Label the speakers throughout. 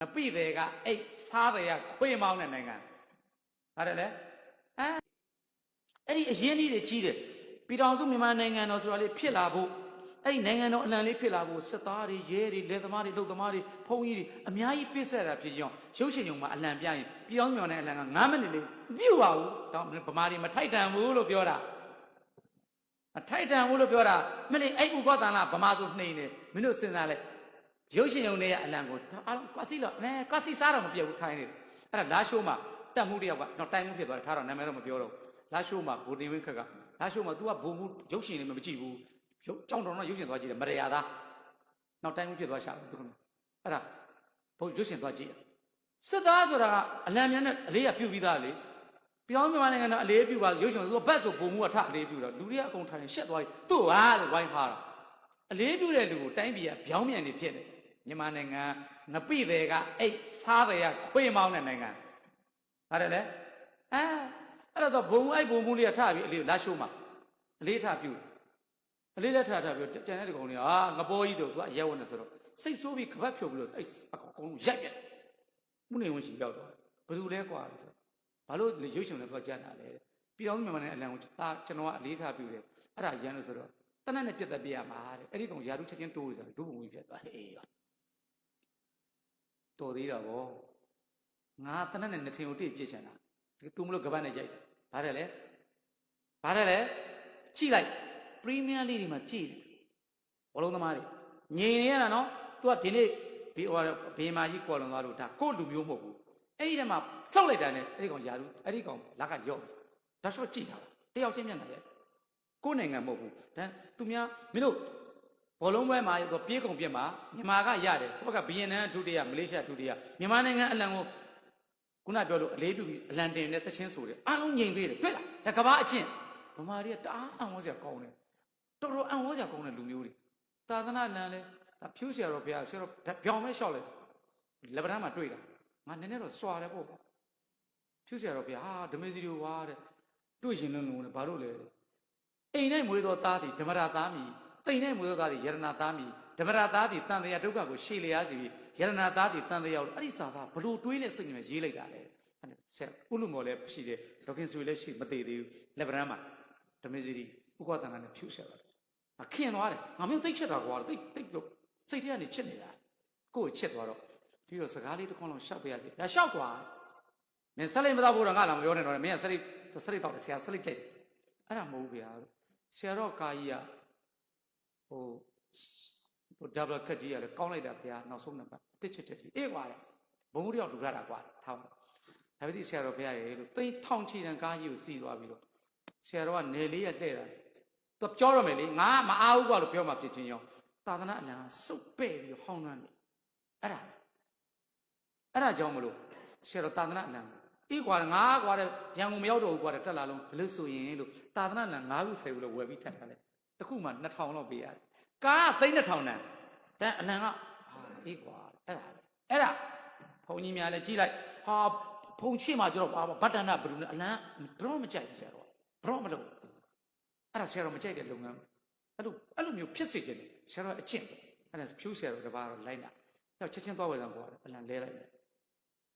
Speaker 1: ငပိတဲ့ကအိတ်စားတဲ့ကခွေးမောင်းတဲ့နိုင်ငံဟုတ်တယ်လေအဲအဲ့ဒီအရင်ကြီးတွေကြီးတယ်ပြည်တော်စုမြန်မာနိုင်ငံတော်ဆိုတာလေဖြစ်လာဖို့အဲ့ဒီနိုင်ငံတော်အလံလေးဖြစ်လာဖို့စစ်သားတွေရဲတွေလက်သမားတွေလှုပ်သမားတွေဖုံးကြီးတွေအများကြီးပြည့်ဆက်တာဖြစ်ကြောင်းရုပ်ရှင်ရုံမှာအလံပြရင်ပြည်တော်မြော်တဲ့အလံက9မိနစ်လေးမပြုတ်ပါဘူးတော့ဗမာတွေမထိုက်တန်ဘူးလို့ပြောတာအထိုက်တန်ဘူးလို့ပြောတာမင်းလေအဲ့ဥပဒနာဗမာဆိုနှိမ့်နေမင်းတို့စဉ်းစားလိုက် ရုပ်ရှင်ရုံတွေရဲ့အလံကိုဒါအားလုံးကွာစီလို့နဲကွာစီစားတော့မပြတ်ဘူးထိုင်းနေတယ်အဲ့ဒါလာရှိုးမှာတက်မှုတယောက်ကတော့တိုင်မှုဖြစ်သွားတယ်ထားတော့နာမည်တော့မပြောတော့ဘူးလာရှိုးမှာဘူတင်ဝင်းခက်ကလာရှိုးမှာ तू ကဘုံမှုရုပ်ရှင်တွေမကြည့်ဘူးရုပ်ကြောင်တော်တော့ရုပ်ရှင်သွားကြည့်တယ်မရရသားနောက်တိုင်မှုဖြစ်သွားရှာတယ်သူကအဲ့ဒါဘုံရုပ်ရှင်သွားကြည့်စစ်သားဆိုတာကအလံမြန်နဲ့အလေးကပြုတ်ပြီးသားလေပြောင်းမြန်မာနိုင်ငံတော့အလေးပြုပါရုပ်ရှင်ဆိုဘတ်ဆိုပုံမှုကထအလေးပြုတော့လူတွေကအကုန်ထိုင်ရှက်သွားပြီသူ့ဟာလို့ဝိုင်းထားတာအလေးပြုတဲ့လူကိုတိုင်းပြည်ကပြောင်းမြန်နေဖြစ်တယ် မြန်မာနိုင်ငံငပိတဲ့ကအိတ်စားတဲ့ကခွေးမောင်းတဲ့နိုင်ငံဟုတ်တယ်လေအဲအဲ့တော့ဘုံအိုက်ဘုံမှုလေးကထပြီးအလေးလာရှိုးမှာအလေးထပြုအလေးလက်ထထပြီးကျန်တဲ့ကောင်တွေကဟာငပိုးကြီးတို့သူကအရဲဝင်နေဆိုတော့စိတ်ဆိုးပြီးခပတ်ဖြုတ်ပြီးလို့အဲ့အကောင်ရိုက်ပြတယ်မှုနေဝင်ရှိရောက်သွားဘယ်သူလဲကွာဆိုဘာလို့ရုပ်ရှင်နဲ့တော့ကြက်တာလဲပြည်တော်မြန်မာနိုင်ငံအလံကိုဒါကျွန်တော်ကအလေးထားပြုတယ်အဲ့ဒါရန်လို့ဆိုတော့တနက်နဲ့ပြတ်သက်ပြရမှာတဲ့အဲ့ဒီကောင်ယာရုချက်ချင်းတိုးဆိုဒုဘုံကြီးပြတ်သွားအေးရော တော်သေးတာဗောငါတနက်နဲ့နှစ်ထင်ကိုတိပြစ်ချင်တာသူမလို့ကပတ်နဲ့ရိုက်တယ်ဘာတယ်လဲဘာတယ်လဲကြည့်လိုက်ပရီးမီးယားလိတွေမှာကြည့်တယ်ဘောလုံးသမားတွေငြိမ်နေရတာနော် तू ကဒီနေ့ဘေးဟိုဘေးမာကြီးကွာလွန်သွားလို့ဒါကိုယ့်လူမျိုးမဟုတ်ဘူးအဲ့ဒီထဲမှာဖြောက်လိုက်တာနဲ့အဲ့ဒီကောင်ယာရုအဲ့ဒီကောင်လက်ကရော့ပြီဒါဆိုကြည့်တာတယောက်ချင်းမျက်နှာရဲ့ကိုယ်နိုင်ငံမဟုတ်ဘူးဒါသူများမင်းတို့ ဘောလုံးပွဲမှာပြေးကုန်ပြက်မှာမြန်မာကရတယ်ဟိုဘက်ကဘီယန်နန်ဒုတိယမလေးရှားဒုတိယမြန်မာနိုင်ငံအလံကိုခုနပြောလို့အလေးပြုပြီးအလံတင်နဲ့တချင်းဆိုတယ်အားလုံးငြိမ်ပေးတယ်တွေ့လားဒါကဘာအချင်းဗမာတွေကတအားအံ့ဩစရာကောင်းတယ်တော်တော်အံ့ဩစရာကောင်းတဲ့လူမျိုးတွေသာသနာလမ်းလဲဒါဖြူးစရာတော့ဘုရားဆရာတော့ဗျောင်မဲလျှောက်လိုက်လက်ပန်းမှာတွေ့တာငါနည်းနည်းတော့စွာတယ်ပေါ့ဖြူးစရာတော့ဘုရားဟာဓမေစီတို့ဟာတဲ့တွေ့ရင်လုံးလုံးနဲ့ဘာလို့လဲအိမ်တိုင်းမွေးသောသားသည်ဓမ္မရာသားမြည် တိမ်တဲ့မွေးသောသားသည်ယရဏသားမိဓမ္မရသားသည်တန်တရားဒုက္ခကိုရှေ့လျားစီပြီးယရဏသားသည်တန်တရားကိုအဲ့ဒီစာသားဘလို့တွေးနဲ့စိတ်နဲ့ရေးလိုက်တာလေဆက်ကုလူမော်လည်းရှိတယ်ဒေါကင်ဆွေလည်းရှိမသေးသေးဘူးလက်ဗရန်မှာဓမစီရီဥက္ကသနာနဲ့ဖြူဆက်သွားတယ်ငါခင်သွားတယ်ငါမျိုးသိချက်တာကွာသိသိတော့စိတ်ထဲကနေချစ်နေတာကိုယ်ချစ်သွားတော့ဒီတော့စကားလေးတစ်ခွန်းလုံးရှောက်ပြရစီဒါရှောက်ကွာမင်းဆက်လိုက်မသားဖို့တော့ငါလာမပြောနဲ့တော့မင်းကဆက်လိုက်ဆက်လိုက်တော့ဆရာဆက်လိုက်ကြိုက်အဲ့ဒါမဟုတ်ဘူးဗျာဆရာတော့ကာကြီးက ဟိုဟို double cut ကြီးကလည်းကောင်းလိုက်တာဗျာနောက်ဆုံးနံပါတ်အစ်ချစ်ချစ်ကြီးအေးကွာလေဘုံမှုတယောက်လူရတာကွာထားပါဒါပေမဲ့ဆရာတော်ဘုရားရဲ့လို့သိန်းထောင်ချီတန်ကားကြီးကိုစီးသွားပြီးတော့ဆရာတော်ကနေလေးရလှဲ့တာသူပြောရမယ်လေငါမအားဘူးကွာလို့ပြောမှဖြစ်ချင်းရောသာသနာအလံစုပ်ပဲ့ပြီးဟောင်းနှမ်းတယ်အဲ့ဒါအဲ့ဒါကြောင့်မလို့ဆရာတော်သာသနာအလံအေးကွာငါကွာတဲ့ရန်ကုန်မရောက်တော့ဘူးကွာတဲ့တက်လာလုံးဘလို့ဆိုရင်လို့သာသနာအလံ၅ခု10ခုလို့ဝယ်ပြီးထပ်ထားတယ် တခုမှ2000လောက်ပေးရတယ်ကားကသိန်း2000တန်တန်အလံကဟာအေးကွာအဲ့ဒါပဲအဲ့ဒါဘုန်းကြီးများလည်းကြည့်လိုက်ဟာဘုံချစ်မှာကျတော့ဘာဗတ္တနာဘယ်လိုလဲအလံဘရောမကြိုက်ဘူးဆရာတော်ဘရောမလို့အဲ့ဒါဆရာတော်မကြိုက်တဲ့လုပ်ငန်းအဲ့လိုအဲ့လိုမျိုးဖြစ်စေတယ်ဆရာတော်အကျင့်အဲ့ဒါဖြူးဆရာတော်တပါးတော့လိုက်တာတော့ချက်ချင်းသွားဝယ်စမ်းကွာအလံလဲလိုက်တယ်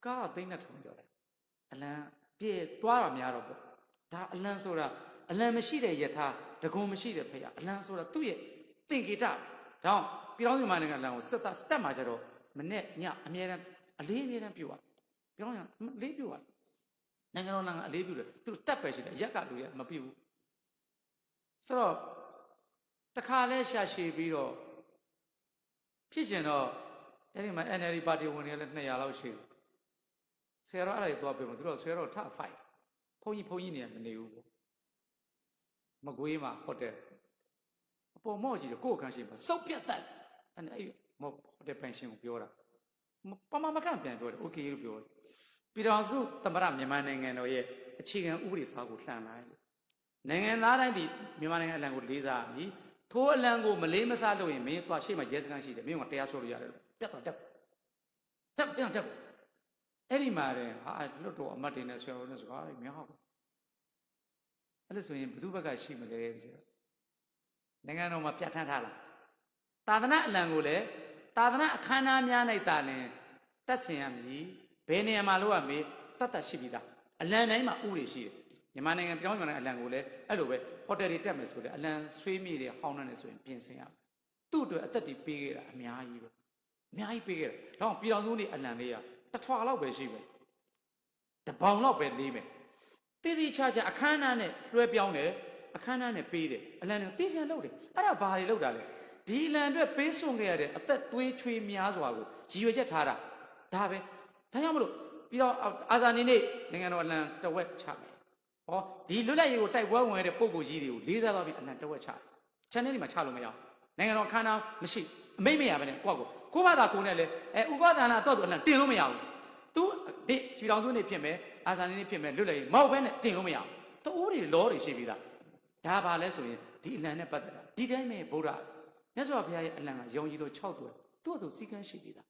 Speaker 1: ကားကသိန်းနဲ့ထုံပြောတယ်အလံပြည့်သွားတာများတော့ပေါ့ဒါအလံဆိုတာ အလံမရှိတဲ့ယထာတကုံမရှိတဲ့ဖေရအလံဆိုတာသူ့ရဲ့သင်္ကေတဒါကြောင့်ပြည်တော်မြန်မာနိုင်ငံအလံကိုစက်သက်စတက်မှာကြတော့မနဲ့ညအမြဲတမ်းအလေးအမြဲတမ်းပြုတ်ရပြည်တော်မြန်မာအလေးပြုတ်ရနိုင်ငံတော်နိုင်ငံအလေးပြုတယ်သူတို့တက်ပဲရှိတယ်ရက်ကလူရမပြုတ်ဘူးဆိုတော့တခါလဲရှာရှည်ပြီးတော့ဖြစ်ရှင်တော့အဲ့ဒီမှာ NLD ပါတီဝင်တွေလည်း200လောက်ရှိတယ်ဆရာတော်အဲ့ဒါကြီးသွားပြောမှာသူတို့ဆရာတော်ထဖိုက်ဘုန်းကြီးဘုန်းကြီးနေမနေဘူးပေါ့ မကွေးမှာဟိုတယ်အပေါ်မော့ကြီးကိုယ့်အခန်းရှိမှာစုပ်ပြတ်တက်အဲ့အဲ့မော့ဟိုတယ်ပန်ရှင်ကိုပြောတာပမမကန်ပြန်ပြောတယ်โอเคလို့ပြောတယ်ပြည်တော်စုသမရမြန်မာနိုင်ငံတော်ရဲ့အခြေခံဥပဒေစာကိုလှန်လိုက်နိုင်ငံသားတိုင်းဒီမြန်မာနိုင်ငံအလံကိုလေးစားပြီထိုးအလံကိုမလေးမစားလို့ရင်မင်းသွားရှေ့မှာရဲစခန်းရှိတယ်မင်းကတရားဆွဲလို့ရတယ်လို့ပြတ်သွားတက်တက်ပြန်တက် အဲ့ဒီမှာတဲ့ဟာလွတ်တော်အမတ်တွေနဲ့ဆရာတော်နဲ့စကားတွေများဟုတ် အဲ့လိုဆိုရင်ဘယ်သူဘက်ကရှိမလဲဆိုတော့နိုင်ငံတော်မှာပြဋ္ဌာန်းထားလားသာသနာအလံကိုလည်းသာသနာအခမ်းအနားများ၌တာလင်တက်ဆင်ရမည်ဘယ်နေရာမှာလို့ရမေးတတ်တတ်ရှိပြီသားအလံတိုင်းမှာဥတွေရှိတယ်မြန်မာနိုင်ငံပြောင်းမြန်မာနိုင်ငံအလံကိုလည်းအဲ့လိုပဲဟိုတယ်တွေတက်မယ်ဆိုလည်းအလံဆွေးမြေတွေဟောင်းနှံ့နေဆိုရင်ပြင်ဆင်ရမယ်သူ့အတွက်အသက်တွေပေးခဲ့တာအများကြီးပဲအများကြီးပေးခဲ့တယ်တော့ပြည်တော်စုနေအလံလေးကတစ်ထွာလောက်ပဲရှိပဲတစ်ပေါင်လောက်ပဲလေးမယ် တည်တည်ချာချာအခမ်းအနားနဲ့လွှဲပြောင်းတယ်အခမ်းအနားနဲ့ပေးတယ်အလံတွေတေးချန်လုပ်တယ်အဲ့ဒါဘာတွေလုပ်တာလဲဒီအလံအတွက်ပေးစွန့်ခဲ့ရတဲ့အသက်သွေးချွေးများစွာကိုရည်ရွယ်ချက်ထားတာဒါပဲဒါကြောင့်မလို့ပြီးတော့အာဇာနည်နေ့နိုင်ငံတော်အလံတဝက်ချမယ်ဟောဒီလွတ်လပ်ရေးကိုတိုက်ပွဲဝင်ရတဲ့ပုံကိုကြီးတွေကိုလေးစားတော့ပြီးအလံတဝက်ချတယ် channel တွေမှာချလို့မရအောင်နိုင်ငံတော်အခမ်းအနားမရှိအမိတ်မရပဲနဲ့ကိုယ့်ကိုကိုဘာသာကိုနဲ့လေအဲဥပဒါနာတော့သူအလံတင်လို့မရဘူး သူဒီခြေတော်စုနေဖြစ်မယ်အာဇာနည်နေ့ဖြစ်မယ်လွတ်လပ်ရေးမောက်ပဲနဲ့တင်လို့မရအောင်တိုးတွေလောတွေရှိပြီးသားဒါပါလဲဆိုရင်ဒီအလံနဲ့ပတ်သက်တာဒီတိုင်းပဲဗုဒ္ဓမြတ်စွာဘုရားရဲ့အလံကယုံကြည်လို့၆တွယ်သူ့အတူစီကန်းရှိပြီးသား